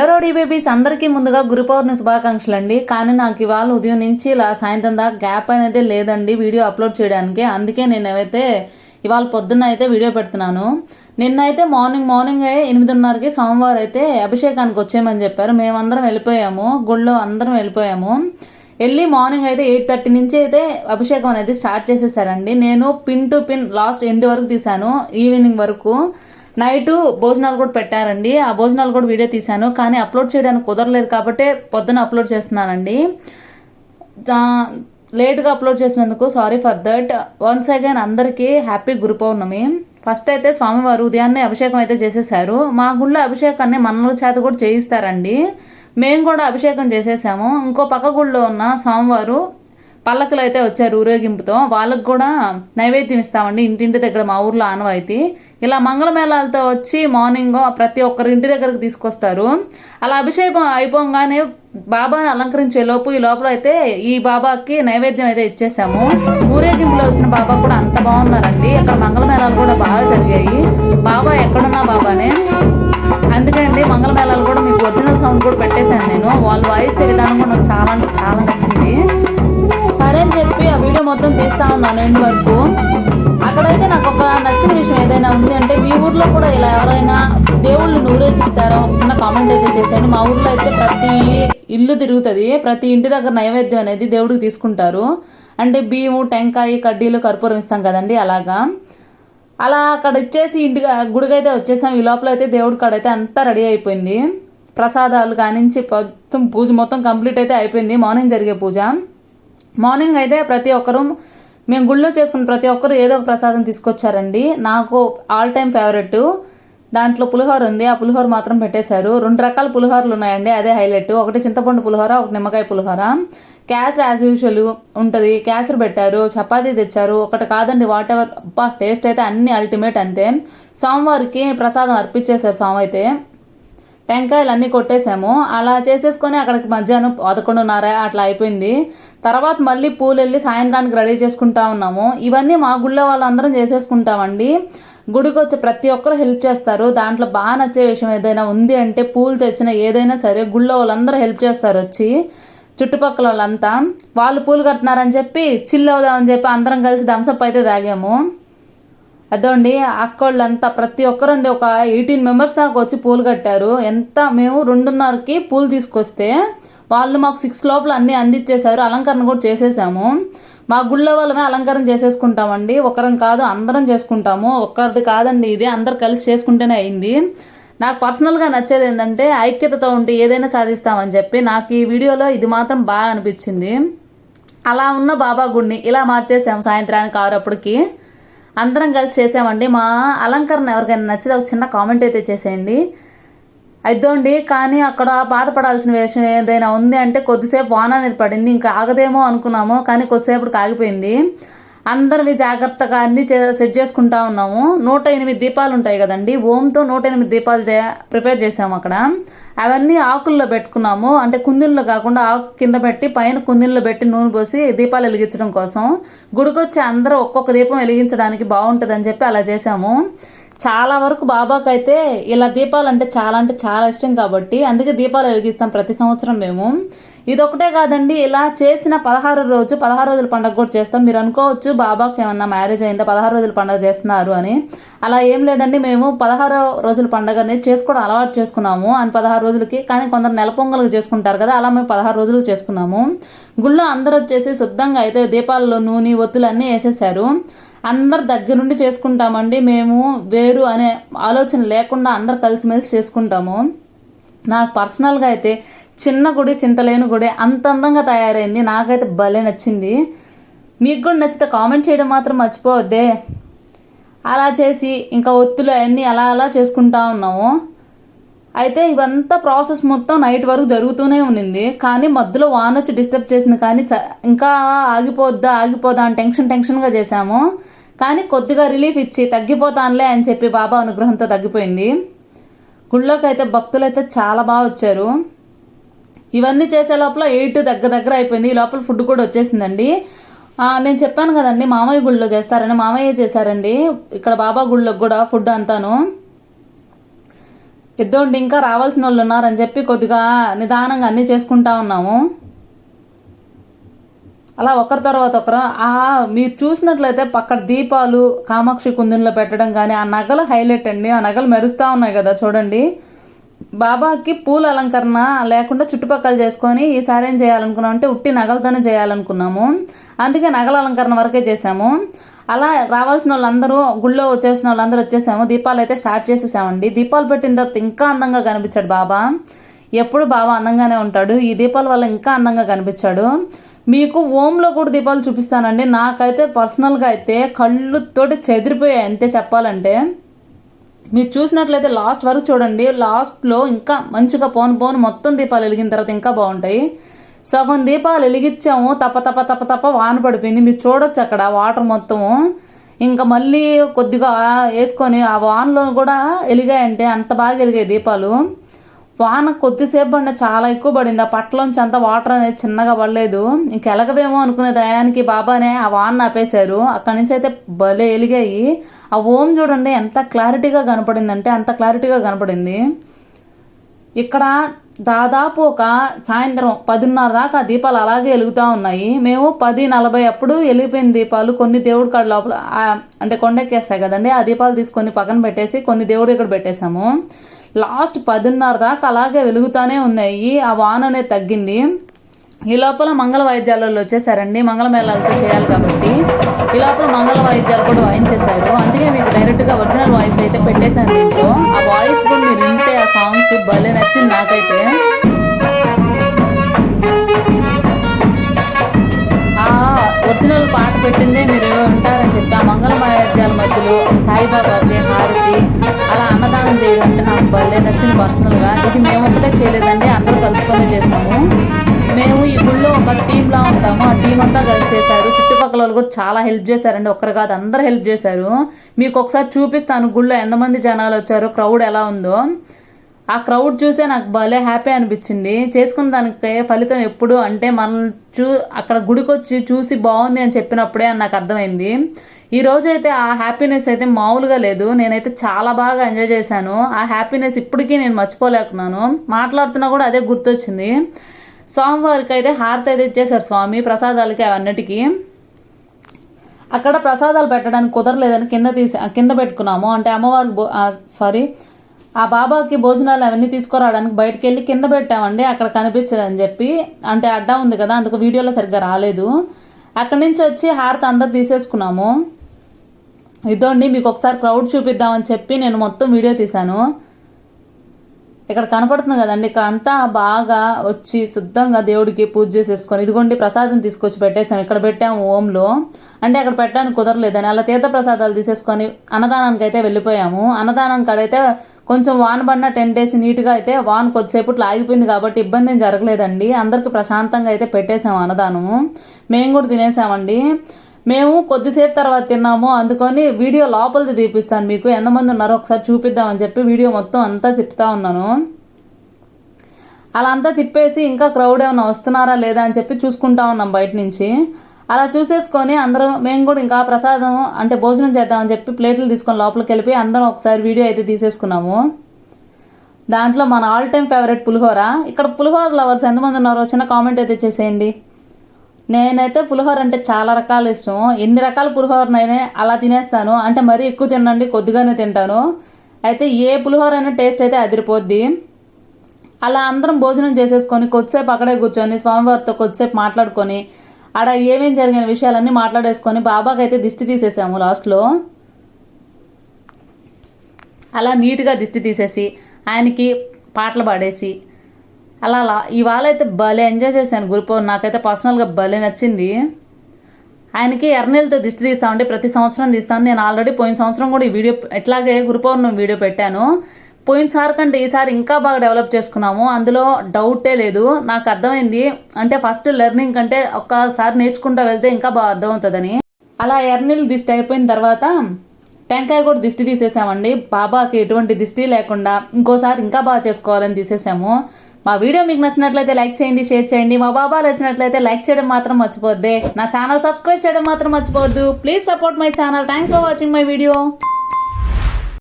Hello babies అందరికీ ముందుగా గురు పౌర్ణమి శుభాకాంక్షలు అండి కానీ నాకు ఇవాళ ఉదయం నుంచి ఇలా సాయంత్రం దాకా గ్యాప్ అనేది లేదండి వీడియో అప్లోడ్ చేయడానికి. అందుకే నేను ఏవైతే ఇవాళ పొద్దున్న అయితే వీడియో పెడుతున్నాను. నిన్నైతే మార్నింగ్ మార్నింగ్ ఎనిమిదిన్నరకి సోమవారం అయితే అభిషేకానికి వచ్చేయమని చెప్పారు. మేమందరం వెళ్ళిపోయాము. గుళ్ళో అందరం వెళ్ళిపోయాము. వెళ్ళి మార్నింగ్ అయితే ఎయిట్ థర్టీ నుంచి అయితే అభిషేకం అనేది స్టార్ట్ చేసేసారండి. నేను pin to pin last end వరకు తీశాను. ఈవినింగ్ వరకు నైట్ భోజనాలు కూడా పెట్టారండి. ఆ భోజనాలు కూడా వీడియో తీశాను. కానీ అప్లోడ్ చేయడానికి కుదరలేదు కాబట్టి పొద్దున అప్లోడ్ చేస్తున్నానండి. లేట్గా అప్లోడ్ చేసినందుకు sorry for that. Once again అందరికీ హ్యాపీ గురు పౌర్ణమి ఫస్ట్ అయితే స్వామివారు ఉదయాన్నే అభిషేకం అయితే చేసేసారు మా గుళ్ళో అభిషేకాన్ని మనల చేత కూడా చేయిస్తారండి. మేము కూడా అభిషేకం చేసేసాము. ఇంకో పక్క గుళ్ళో ఉన్న స్వామివారు పల్లకులు అయితే వచ్చారు ఊరేగింపుతో వాళ్ళకు కూడా నైవేద్యం ఇస్తామండి. ఇంటింటి దగ్గర మా ఊర్లో ఆనవాయితీ ఇలా మంగళమేళాలతో వచ్చి మార్నింగ్ ప్రతి ఒక్కరి ఇంటి దగ్గరకు తీసుకొస్తారు. అలా అభిషేకం అయిపోగానే బాబాని అలంకరించే లోపు ఈ లోపల అయితే ఈ బాబాకి నైవేద్యం అయితే ఇచ్చేసాము. ఊరేగింపులో వచ్చిన బాబా కూడా అంత బాగున్నారండి. అక్కడ మంగళమేళాలు కూడా బాగా జరిగాయి. బాబా ఎక్కడున్నా బాబానే. అందుకే అండి మంగళమేళాలు కూడా మీకు ఒరిజినల్ సౌండ్ కూడా పెట్టేశాను నేను. వాళ్ళు వాయించే విధానం కూడా నాకు చాలా అంటే చాలా నచ్చింది. సరే అని చెప్పి ఆ వీడియో మొత్తం తీస్తా ఉన్నాను ఎండ్ వరకు. అక్కడైతే నాకు ఒక నచ్చిన విషయం ఏదైనా ఉంది అంటే మీ ఊర్లో కూడా ఇలా ఎవరైనా దేవుళ్ళు నూరేగిస్తారో ఒక చిన్న కామెంట్ అయితే చేశాను మా ఊర్లో అయితే ప్రతి ఇల్లు తిరుగుతుంది. ప్రతి ఇంటి దగ్గర నైవేద్యం అనేది దేవుడికి తీసుకుంటారు. అంటే బియ్యము టెంకాయ కడ్డీలు కర్పూరం ఇస్తాం కదండి అలాగా. అలా అక్కడ ఇచ్చేసి ఇంటికి గుడికైతే వచ్చేసాం. ఈ లోపల అయితే దేవుడి కాడ అయితే అంతా రెడీ అయిపోయింది. ప్రసాదాలు కానించి మొత్తం పూజ మొత్తం కంప్లీట్ అయితే అయిపోయింది. మార్నింగ్ జరిగే పూజ. మార్నింగ్ అయితే ప్రతి ఒక్కరు మేము గుళ్ళో చేసుకున్న ప్రతి ఒక్కరు ఏదో ఒక ప్రసాదం తీసుకొచ్చారండి. నాకు ఆల్ టైమ్ ఫేవరెట్. దాంట్లో పులిహోర ఉంది. ఆ పులిహోర మాత్రం పెట్టేశారు. రెండు రకాల పులిహోరలు ఉన్నాయండి. అదే హైలైట్. ఒకటి చింతపండు పులిహోర ఒకటి నిమ్మకాయ పులిహోర. క్యాసర్ యాజ్ యూజువల్ ఉంటుంది. క్యాసర్ పెట్టారు. చపాతీ తెచ్చారు. ఒకటి కాదండి వాట్ ఎవర్ అబ్బా టేస్ట్ అయితే అన్ని అల్టిమేట్ అంతే. సోమవారికి ప్రసాదం అర్పించేశారు సోమ అయితే. టెంకాయలు అన్నీ కొట్టేసాము. అలా చేసేసుకొని అక్కడికి మధ్యాహ్నం పదకొండున్నర అట్లా అయిపోయింది. తర్వాత మళ్ళీ పూలు వెళ్ళి సాయంత్రానికి రెడీ చేసుకుంటా ఉన్నాము. ఇవన్నీ మా గుళ్ళో వాళ్ళందరం చేసేసుకుంటామండి. గుడికి వచ్చే ప్రతి ఒక్కరు హెల్ప్ చేస్తారు. దాంట్లో బాగా నచ్చే విషయం ఏదైనా ఉంది అంటే పూలు తెచ్చిన ఏదైనా సరే గుళ్ళో వాళ్ళందరూ హెల్ప్ చేస్తారు వచ్చి. చుట్టుపక్కల వాళ్ళంతా వాళ్ళు పూలు కడుతున్నారని చెప్పి చిల్ అవుదామని చెప్పి అందరం కలిసి థమ్సప్ అయితే తాగాము. అదోండి అక్కోళ్ళంతా ప్రతి ఒక్కరండి ఒక ఎయిటీన్ మెంబర్స్ దాకా వచ్చి పూలు కట్టారు. ఎంత మేము రెండున్నరకి పూలు తీసుకొస్తే వాళ్ళు మాకు సిక్స్ లోపల అన్నీ అందించేశారు అలంకరణ కూడా చేసేసాము. మా గుళ్ళో వాళ్ళమే అలంకరణ చేసేసుకుంటామండి. ఒకరం కాదు అందరం చేసుకుంటాము. ఒక్కరిది కాదండి ఇది అందరు కలిసి చేసుకుంటేనే అయింది. నాకు పర్సనల్గా నచ్చేది ఏంటంటే ఐక్యతతో ఉండి ఏదైనా సాధిస్తామని చెప్పి నాకు ఈ వీడియోలో ఇది మాత్రం బాగా అనిపించింది. అలా ఉన్న బాబా గుడిని ఇలా మార్చేసాము సాయంత్రానికి ఆరప్పటికి అందరం కలిసి చేసామండి. మా అలంకరణ ఎవరికైనా నచ్చితే ఒక చిన్న కామెంట్ అయితే చేసేయండి. అయిద్దండి కానీ అక్కడ బాధపడాల్సిన విషయం ఏదైనా ఉంది అంటే కొద్దిసేపు వాన అనేది పడింది ఇంకా ఆగదేమో అనుకున్నాము కానీ కొద్దిసేపటికి ఆగిపోయింది. అందరివి జాగ్రత్తగా అన్ని సెట్ చేసుకుంటా ఉన్నాము. నూట ఎనిమిది దీపాలు ఉంటాయి కదండి. ఓంతో నూట ఎనిమిది దీపాలు ప్రిపేర్ చేసాము అక్కడ. అవన్నీ ఆకుల్లో పెట్టుకున్నాము. అంటే కుందిల్లో కాకుండా ఆకు కింద పెట్టి పైన కుందిల్లో పెట్టి నూనె పోసి దీపాలు వెలిగించడం కోసం. గుడికొచ్చి అందరూ ఒక్కొక్క దీపం వెలిగించడానికి బాగుంటుందని చెప్పి అలా చేసాము. చాలా వరకు బాబాకి అయితే ఇలా దీపాలు అంటే చాలా అంటే చాలా ఇష్టం కాబట్టి అందుకే దీపాలు వెలిగిస్తాం ప్రతి సంవత్సరం మేము. ఇదొకటే కాదండి ఇలా చేసిన పదహారు రోజు పదహారు రోజుల పండుగ కూడా చేస్తాం. మీరు అనుకోవచ్చు బాబాకి ఏమన్నా మ్యారేజ్ అయిందా పదహారు రోజుల పండుగ చేస్తున్నారు అని. అలా ఏం లేదండి మేము పదహారు రోజుల పండుగ అనేది చేసుకోవడం అలవాటు చేసుకున్నాము. అని పదహారు రోజులకి కానీ కొందరు నెల పొంగలకు చేసుకుంటారు కదా అలా మేము పదహారు రోజులకు చేసుకున్నాము. గుళ్ళో అందరూ వచ్చేసి శుద్ధంగా అయితే దీపాలలో నూనె ఒత్తులు అన్నీ వేసేసారు అందరు దగ్గరుండి చేసుకుంటామండి. మేము వేరు అనే ఆలోచన లేకుండా అందరు కలిసిమెలిసి చేసుకుంటాము. నాకు పర్సనల్గా అయితే చిన్న గుడి చింతలేని గుడి అంత అందంగా తయారైంది. నాకైతే భలే నచ్చింది. మీకు కూడా నచ్చితే కామెంట్ చేయడం మాత్రం మర్చిపోవద్దే. అలా చేసి ఇంకా ఒత్తులు అవన్నీ అలా అలా చేసుకుంటా ఉన్నాము. అయితే ఇవంతా ప్రాసెస్ మొత్తం నైట్ వరకు జరుగుతూనే ఉంది కానీ మధ్యలో వాన వచ్చి డిస్టర్బ్ చేసింది. కానీ ఇంకా ఆగిపోద్దా ఆగిపోదా అని టెన్షన్ టెన్షన్గా చేశాము. కానీ కొద్దిగా రిలీఫ్ ఇచ్చి తగ్గిపోతానులే అని చెప్పి బాబా అనుగ్రహంతో తగ్గిపోయింది. గుళ్ళోకి అయితే భక్తులు అయితే చాలా బాగా వచ్చారు. ఇవన్నీ చేసే లోపల ఎయిట్ దగ్గర దగ్గర అయిపోయింది. ఈ లోపల ఫుడ్ కూడా వచ్చేసిందండి. నేను చెప్పాను కదండి మామయ్య గుళ్ళో చేస్తారని మామయ్య చేశారండి. ఇక్కడ బాబా గుళ్ళోకి కూడా ఫుడ్ అంతాను. ఇద్దోండి ఇంకా రావాల్సిన వాళ్ళు ఉన్నారని చెప్పి కొద్దిగా నిదానంగా అన్నీ చేసుకుంటా ఉన్నాము. అలా ఒకరి తర్వాత ఒకరు ఆ మీరు చూసినట్లయితే పక్కన దీపాలు కామాక్షి కుందుల్లో పెట్టడం కానీ ఆ నగలు హైలైట్ అండి. ఆ నగలు మెరుస్తూ ఉన్నాయి కదా చూడండి. బాబాకి పూల అలంకరణ లేకుండా చుట్టుపక్కల చేసుకొని ఈసారి ఏం చేయాలనుకున్నాం అంటే ఉట్టి నగలతోనే చేయాలనుకున్నాము. అందుకే నగల అలంకరణ వరకే చేసాము అలా రావాల్సిన వాళ్ళందరూ గుళ్ళో వచ్చేసిన వాళ్ళందరూ వచ్చేసాము. దీపాలు అయితే స్టార్ట్ చేసేసామండి. దీపాలు పెట్టిన తర్వాత ఇంకా అందంగా కనిపించాడు బాబా. ఎప్పుడు బాబా అందంగానే ఉంటాడు. ఈ దీపాల వల్ల ఇంకా అందంగా కనిపించాడు. మీకు ఓంలో కూడా దీపాలు చూపిస్తానండి. నాకైతే పర్సనల్గా అయితే కళ్ళుతోటి చెదిరిపోయాయి అంతే చెప్పాలంటే. మీరు చూసినట్లయితే లాస్ట్ వరకు చూడండి. లాస్ట్లో ఇంకా మంచిగా పోను పోను మొత్తం దీపాలు వెలిగిన తర్వాత ఇంకా బాగుంటాయి. సగం దీపాలు వెలిగించాము. తప్ప తప్ప తప్ప తప్ప వాన పడిపోయింది. మీరు చూడొచ్చు అక్కడ వాటర్ మొత్తము. ఇంకా మళ్ళీ కొద్దిగా వేసుకొని ఆ వాన్లో కూడా వెలిగాయంటే అంత బాగా వెలిగాయి దీపాలు. వాన కొద్దిసేపు పడిన చాలా ఎక్కువ పడింది. ఆ పట్లోంచి అంత వాటర్ అనేది చిన్నగా పడలేదు. ఇంకెలగవేమో అనుకునే దయానికి బాబానే ఆ వాన ఆపేశారు. అక్కడి నుంచి అయితే భలే ఎలిగాయి. ఆ ఓం చూడండి ఎంత క్లారిటీగా కనపడిందంటే అంత క్లారిటీగా కనపడింది. ఇక్కడ దాదాపు ఒక సాయంత్రం పదిన్నర దాకా దీపాలు అలాగే వెలుగుతూ ఉన్నాయి. మేము పది నలభై అప్పుడు వెలిగిపోయిన దీపాలు కొన్ని దేవుడి కాడ లోపల అంటే కొండెక్కేస్తాయి కదండి ఆ దీపాలు తీసుకొని పక్కన పెట్టేసి కొన్ని దేవుడు ఇక్కడ పెట్టేశాము. లాస్ట్ పదిన్నర దాకా అలాగే వెలుగుతూనే ఉన్నాయి. ఆ వాన అనేది తగ్గింది. ఈ లోపల మంగళ వాయిద్యాలలో వచ్చేసారండి. మంగళ మేళాలతో చేయాలి కాబట్టి ఈ లోపల మంగళ వాయిద్యాలు కూడా వాయించేశారు. అందుకే మీకు డైరెక్ట్గా ఒరిజినల్ వాయిస్ అయితే పెట్టేశాను దీంట్లో. ఆ వాయిస్ కూడా మీరు వింటే ఆ సాంగ్స్ భలే నచ్చింది నాకైతే. ఆ ఒరిజినల్ పాట పెట్టిందే మీరు ఉంటారని చెప్పి ఆ మంగళ వాయిద్యాల మధ్యలో సాయిబాబాకి హారతి అన్నదానం చేయడం అంటే నాకు భలే నచ్చింది పర్సనల్గా. ఇది మేము ఒకటే చేయలేదండి అందరూ కలుసుకొని చేసాము మేము ఈ గుళ్ళో ఒక టీంలా ఉంటాము. ఆ టీం అంతా కలిసి చేశారు. చుట్టుపక్కల వాళ్ళు కూడా చాలా హెల్ప్ చేశారండి. ఒక్కరు కాదు అందరూ హెల్ప్ చేశారు. మీకు ఒకసారి చూపిస్తాను గుళ్ళో ఎంతమంది జనాలు వచ్చారో క్రౌడ్ ఎలా ఉందో. ఆ క్రౌడ్ చూసే నాకు భలే హ్యాపీ అనిపించింది. చేసుకున్న దానికి ఫలితం ఎప్పుడు అంటే మనం చూ అక్కడ గుడికి వచ్చి చూసి బాగుంది అని చెప్పినప్పుడే అని నాకు అర్థమైంది. ఈ రోజు అయితే ఆ హ్యాపీనెస్ అయితే మామూలుగా లేదు. నేనైతే చాలా బాగా ఎంజాయ్ చేశాను. ఆ హ్యాపీనెస్ ఇప్పటికీ నేను మర్చిపోలేకున్నాను. మాట్లాడుతున్నా కూడా అదే గుర్తొచ్చింది. స్వామివారికి అయితే హారతి అయితే ఇచ్చేశారు స్వామి ప్రసాదాలకి అవన్నిటికీ. అక్కడ ప్రసాదాలు పెట్టడానికి కుదరలేదని కింద తీసి కింద పెట్టుకున్నాము. అంటే అమ్మవారికి సారీ ఆ బాబాకి భోజనాలు అవన్నీ తీసుకురావడానికి బయటకు వెళ్ళి కింద పెట్టామండి అక్కడ కనిపించదని చెప్పి. అంటే అడ్డా ఉంది కదా అందుకు వీడియోలో సరిగ్గా రాలేదు. అక్కడి నుంచి వచ్చి హారతి అందరు తీసేసుకున్నాము. ఇదోండి మీకు ఒకసారి క్రౌడ్ చూపిద్దామని చెప్పి నేను మొత్తం వీడియో తీశాను. ఇక్కడ కనపడుతుంది కదండి ఇక్కడ అంతా బాగా వచ్చి శుద్ధంగా దేవుడికి పూజ చేసేసుకొని ఇదిగోండి ప్రసాదం తీసుకొచ్చి పెట్టేసాం ఇక్కడ పెట్టాము ఓంలో. అంటే అక్కడ పెట్టడానికి కుదరలేదని అలా తీర్థ ప్రసాదాలు తీసేసుకొని అన్నదానానికి అయితే వెళ్ళిపోయాము. అన్నదానం కాడైతే కొంచెం వాన్ పడిన టెన్ డేస్ నీట్గా అయితే వాన్ కొద్దిసేపట్లో ఆగిపోయింది కాబట్టి ఇబ్బంది ఏం జరగలేదండి. అందరికీ ప్రశాంతంగా అయితే పెట్టేసాము అన్నదానము. మేము కూడా తినేసామండి. మేము కొద్దిసేపు తర్వాత తిన్నాము. అందుకని వీడియో లోపలిది తీపిస్తాను మీకు. ఎంతమంది ఉన్నారో ఒకసారి చూపిద్దామని చెప్పి వీడియో మొత్తం అంతా తిప్పుతా ఉన్నాను. అలా అంతా తిప్పేసి ఇంకా క్రౌడ్ ఏమైనా వస్తున్నారా లేదా అని చెప్పి చూసుకుంటా ఉన్నాం బయట నుంచి. అలా చూసేసుకొని అందరం మేము కూడా ఇంకా ప్రసాదం అంటే భోజనం చేద్దామని చెప్పి ప్లేట్లు తీసుకొని లోపలికి వెళ్ళిపోయి అందరం ఒకసారి వీడియో అయితే తీసేసుకున్నాము. దాంట్లో మన ఆల్ టైమ్ ఫేవరెట్ పులిహోర. ఇక్కడ పులిహోర లవర్స్ ఎంతమంది ఉన్నారో చిన్న కామెంట్ అయితే చేసేయండి. నేనైతే పులిహోర అంటే చాలా రకాల ఇష్టం. ఎన్ని రకాల పులిహోరనైనా అలా తినేస్తాను. అంటే మరీ ఎక్కువ తినండి కొద్దిగానే తింటాను. అయితే ఏ పులిహోర అయినా టేస్ట్ అయితే అదిరిపోద్ది. అలా అందరం భోజనం చేసేసుకొని కొద్దిసేపు అక్కడే కూర్చొని స్వామివారితో కొద్దిసేపు మాట్లాడుకొని ఆడ ఏమేం జరిగిన విషయాలన్నీ మాట్లాడేసుకొని బాబాకి అయితే దిష్టి తీసేసాము లాస్ట్లో అలా నీట్గా దిష్టి తీసేసి ఆయనకి పాటలు పాడేసి అలా లా- ఇవాళ అయితే భలే ఎంజాయ్ చేశాను గురుపౌర్ణమి నాకైతే పర్సనల్గా భలే నచ్చింది. ఆయనకి ఎర్నెలతో దిష్టి తీస్తామండి ప్రతి సంవత్సరం తీస్తాను. నేను ఆల్రెడీ పోయిన సంవత్సరం కూడా ఈ వీడియో ఎట్లాగే గురుపౌర్ణమి వీడియో పెట్టాను. పోయినసారి కంటే ఈసారి ఇంకా బాగా డెవలప్ చేసుకున్నాము. అందులో డౌటే లేదు. నాకు అర్థమైంది. అంటే ఫస్ట్ లెర్నింగ్ కంటే ఒక్కసారి నేర్చుకుంటూ వెళ్తే ఇంకా బాగా అర్థమవుతుందని. అలా ఎర్నీళ్ళు దిష్టి అయిపోయిన తర్వాత టెంకాయ కూడా దిష్టి తీసేసామండి. బాబాకి ఎటువంటి దిష్టి లేకుండా ఇంకోసారి ఇంకా బాగా చేసుకోవాలని తీసేసాము. మా వీడియో మీకు నచ్చినట్లయితే లైక్ చేయండి షేర్ చేయండి. మా బాబా నచ్చినట్లయితే లైక్ చేయడం మాత్రం మర్చిపోద్ది నా ఛానల్ సబ్స్క్రైబ్ చేయడం మాత్రం మర్చిపోవద్దు. Please support my channel thanks for watching my video